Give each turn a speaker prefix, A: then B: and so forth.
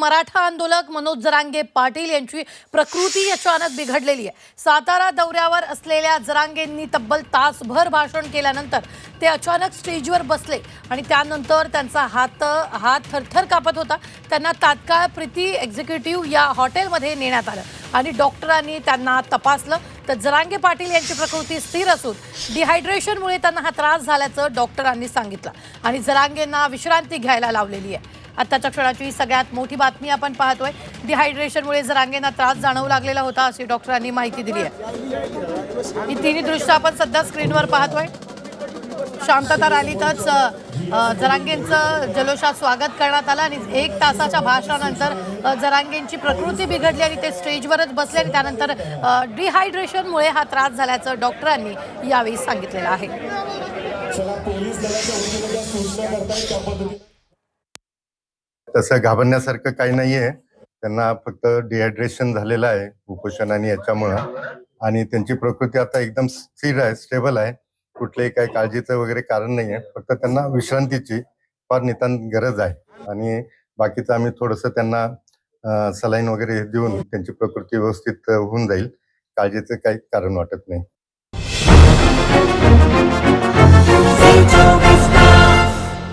A: मराठा आंदोलक मनोज जरांगे पाटील यांची प्रकृती अचानक बिघडलेली आहे. सातारा दौऱ्यावर असलेल्या जरांगेंनी तब्बल तासभर भाषण केल्यानंतर ते अचानक स्टेजवर बसले आणि त्यानंतर त्यांचा हात हात थरथर कापत होता. त्यांना तात्काळ प्रीती एक्झिक्युटिव्ह या हॉटेलमध्ये नेण्यात आलं आणि डॉक्टरांनी त्यांना तपासलं. तर जरांगे पाटील यांची प्रकृती स्थिर असून डिहायड्रेशनमुळे त्यांना हा त्रास झाल्याचं डॉक्टरांनी सांगितलं आणि जरांगेंना विश्रांती घ्यायला लावलेली आहे. आत्ताच्या क्षणाची सगळ्यात मोठी बातमी आपण पाहतोय. डिहायड्रेशनमुळे जरांगेंना त्रास जाणवू लागलेला होता अशी डॉक्टरांनी माहिती दिली आहे. ही तिन्ही दृश्य आपण सध्या स्क्रीनवर पाहतोय. शांतता रॅलीतच जरांगेंचं जल्लोषात स्वागत करण्यात आलं आणि एक तासाच्या भाषणानंतर जरांगेंची प्रकृती बिघडली आणि ते स्टेजवरच बसले आणि त्यानंतर डिहायड्रेशनमुळे हा त्रास झाल्याचं डॉक्टरांनी यावेळी सांगितलेलं आहे.
B: तसं घाबरण्यासारखं काही नाहीये. त्यांना फक्त डिहायड्रेशन झालेलं आहे कुपोषण आणि याच्यामुळं. आणि त्यांची प्रकृती आता एकदम स्थिर आहे स्टेबल आहे. कुठलेही काही काळजीचं वगैरे कारण नाही आहे फक्त त्यांना विश्रांतीची फार नितांत गरज आहे. आणि बाकीचं आम्ही थोडस त्यांना सलाईन वगैरे देऊन त्यांची प्रकृती व्यवस्थित होऊन जाईल. काळजीचं काही कारण वाटत नाही.